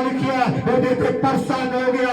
ਲਿਖਿਆ ਉਹਦੇ ਤੇ ਪ੍ਰਸੰਨ ਹੋ ਗਿਆ।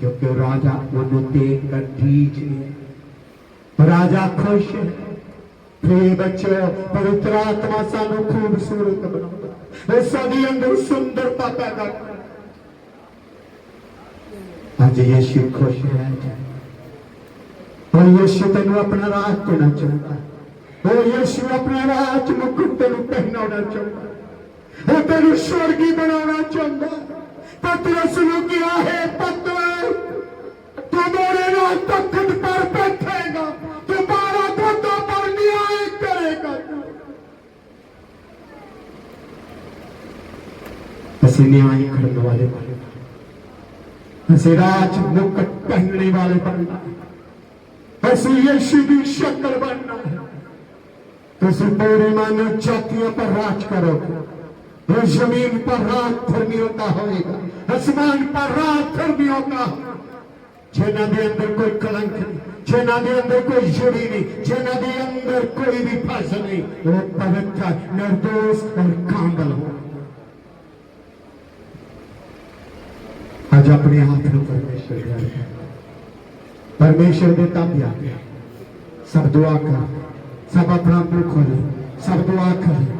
کیونکہ راجہ انہیں دیکھ کر ڈھیچ راجہ خوش ہے۔ پھر بچے پوتر آتما سانو خوبصورت بنا اس دی اندر سندرتا پیدا کر اج یشو خوش ہے۔ اور یشو تینو اپنا راج دینا چاہتا۔ ہے اور یشو اپنا راج مکم پہنا پہنانا چاہتا۔ ہے وہ تینو شرگی بنانا چاہتا۔ ہے پترس نو کیا ہے، پترس پسینے آئی کرنے والے مکٹ پہننے والے بننا ہے اسے یشی بھی بننا ہے تو اسے مانو چاکیوں پر راج کرو۔ گے وہ زمین پر رات پھر بھی ہوتا ہوئے گا۔ آسمان پر رات پھر بھی ہوتا۔ جینا دے اندر کوئی کلنک نہیں جینا دے اندر کوئی جڑی نہیں جینا دے اندر کوئی بھی پاس نہیں۔ وہ پوتر نردوس اور کامل ہو۔ آج اپنے ہاتھ میں پرمیشر دیا ہے پرمیشر دیتا بھی آگیا سب دعا کر۔ سب اپنا پر کھولے۔ سب دعا کریں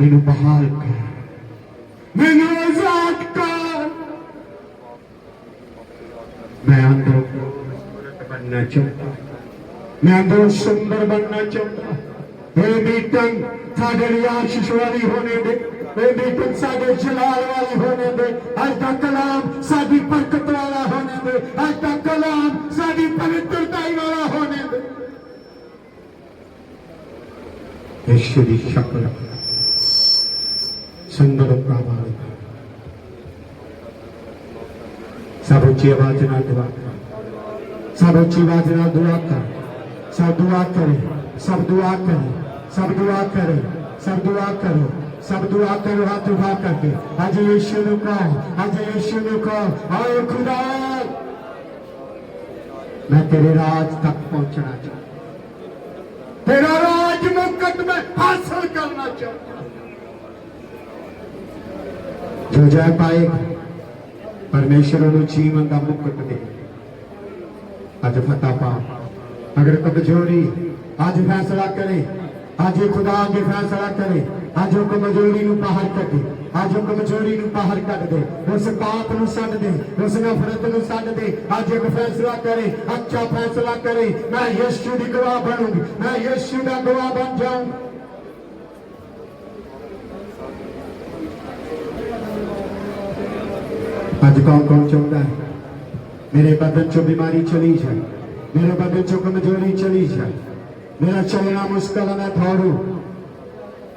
ਮੈਨੂੰ ਬਹਾਲ ਕਰ ਮੈਨੂੰ ਆਜ਼ਾਦ ਕਰ ਮੈਂ ਅੰਦਰੋਂ ਬਣਨਾ ਚਾਹੁੰਦਾ ਮੈਂ ਅੰਦਰੋਂ ਸੁੰਦਰ ਬਣਨਾ ਚਾਹੁੰਦਾ ਇਹ ਮੀਟਿੰਗ ਸਾਡੇ ਲਈ ਆਸ਼ੀਸ਼ ਵਾਲੀ ਹੋਣੇ ਦੇ بے بی تم جلال والی ہونے دے اج دا کلام ساری برکت والا ہونے دے اج دا کلام ساری پوترتائی والا ہونے دے عشق دی شکل سندر پرامالک سب اچھی آواز نال دعا کر سب اچھی آواز نال دعا کر سب دعا کریں سب دعا کریں سب دعا کریں سب دعا کریں ਸਭ ਦੁਆ ਕਰੋ, ਹੱਥ ਉਠਾ ਕਰਕੇ। ਅੱਜ ਯਿਸੂ ਨੂੰ ਕਹੋ, ਅੱਜ ਯਿਸੂ ਨੂੰ ਕਹੋ ਆਏ ਖੁਦਾ! ਮੈਂ ਤੇਰੇ ਰਾਜ ਤੱਕ ਪਹੁੰਚਣਾ ਚਾਹੁੰਦਾ। ਤੇਰਾ ਰਾਜ ਮੁਕਤ ਮੈਂ ਹਾਸਲ ਕਰਨਾ ਚਾਹੁੰਦਾ। ਜੋ ਜੈ ਪਾਏ ਪਰਮੇਸ਼ਰ ਨੂੰ ਜੀਵਨ ਦਾ ਮੁਕਤ ਦੇ। ਅੱਜ ਫਤਿਹ ਪਾ ਅਗਰ ਕਬਜ਼ੋਰੀ ਅੱਜ ਫੈਸਲਾ ਕਰੇ, ਅੱਜ ਖੁਦਾ ਅੱਗੇ ਫੈਸਲਾ ਕਰੇ اجوں مجھوی نارے ابجوی نٹ دے پاپ نو دے نفرت کرے کون کون چاہتا ہے میرے پبل چو بیماری چلی جائے میرے بدل چمجوی چلی جائے میرا چلنا مشکل ہے میں تھوڑوں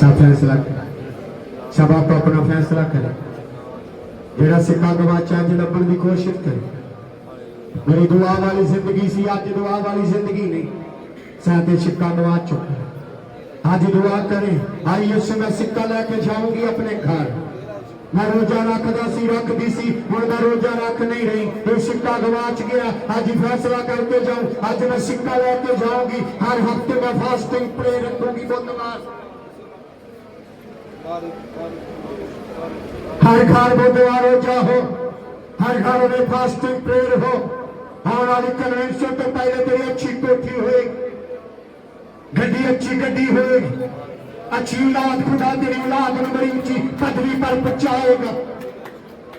سب فیصلہ کرے سب آپ کو اپنا فیصلہ کرے جڑا سکھا گوا چانج لبن کی کوشش کرے۔ میری دعا والی زندگی سی، آج دعا والی زندگی نہیں۔ سادے سکھا گوا چکا آج دعا کریں آئی اس سے میں سکہ لے کے جاؤں گی اپنے گھر۔ میں روزہ رکھتا سی رکھ دی سی اور میں روزہ رکھ نہیں رہی۔ یہ سکہ گواچ گیا، آج فیصلہ کر کے جاؤں۔ آج میں سکہ لے کے جاؤں گی۔ ہر ہفتے میں فاسٹنگ پرے رکھوں گی وہ نماز ہر گھر میں دیوار ہو چاہو ہر گھر میں فاسٹنگ پریئر ہو۔ آنے والی کنوینشن تو پہلے بڑی اچھی کوٹھی ہوئے، گڈی اچھی گڈی ہوئے۔ اچھی اولاد، خدا تیری اولاد نمبر بڑی اچھی پدوی پر بچائے گا۔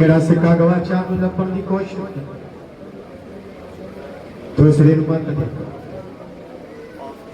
ਮੇਰਾ ਸਿੱਕਾ ਗਵਾ ਚਾਹ ਨੂੰ ਲੱਭਣ ਦੀ ਕੋਸ਼ਿਸ਼ ਦੂਸਰੇ ਨੂੰ ਮਤ ਦੇ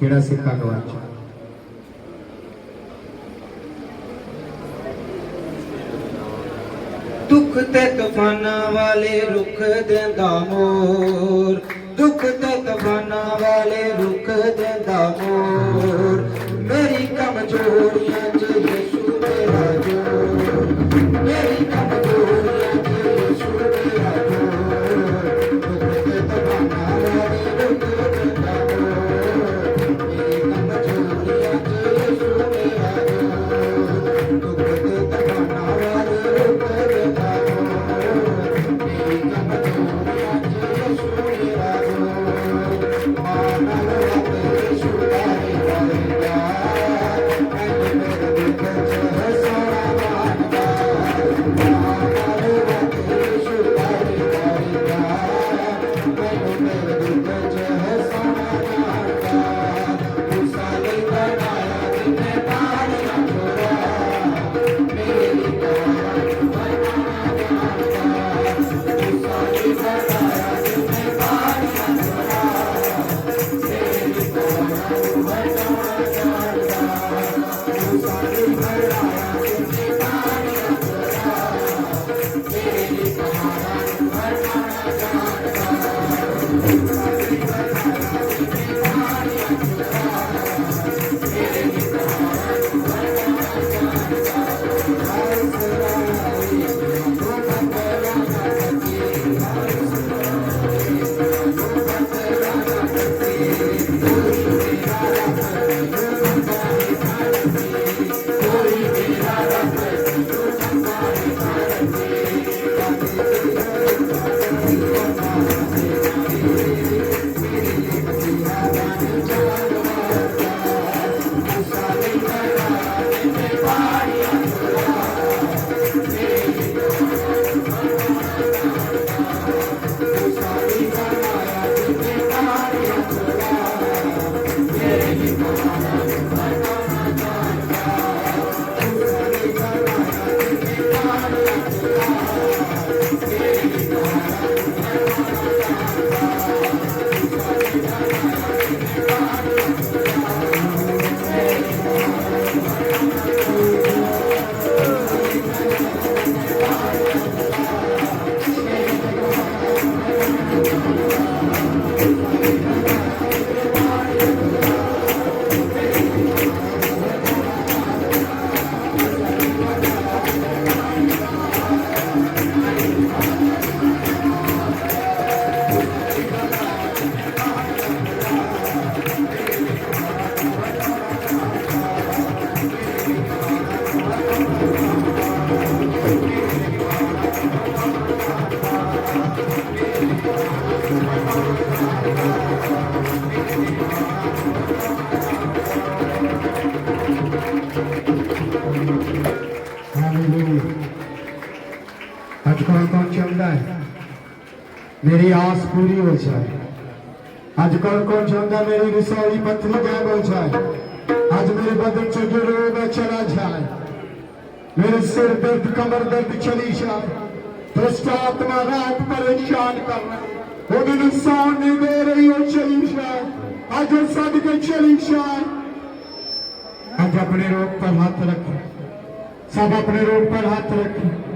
ਜਿਹੜਾ ਸਿੱਕਾ ਗਵਾਚਾ ਦੁੱਖ ਤੇ ਤੂਫਾਨਾਂ ਵਾਲੇ ਰੁੱਖ ਦਿੰਦਾ ਮੋਰ। ਦੁੱਖ ਤੇ ਤੂਫਾਨਾਂ ਵਾਲੇ ਰੁੱਖ ਦਿੰਦਾ ਮੋਰ। ਮੇਰੀ کون چند ہے؟ میری آس پوری ہو جائے۔ آج کل کون چاہتا ہے میری رسالی پتلی گیب ہو جائے؟ آج میرے بدن سے جو روگ ہے چلا جائے۔ میرے سر درد، کمر درد چلی جائے۔ دشت آتما رات پریشان کر۔ رہے وہ دن انسان نہیں دے رہی ہو چلی جائے۔ آج وہ سد کے چلی جائے۔ آج اپنے روگ پر ہاتھ رکھیں۔ سب اپنے روگ پر ہاتھ رکھیں۔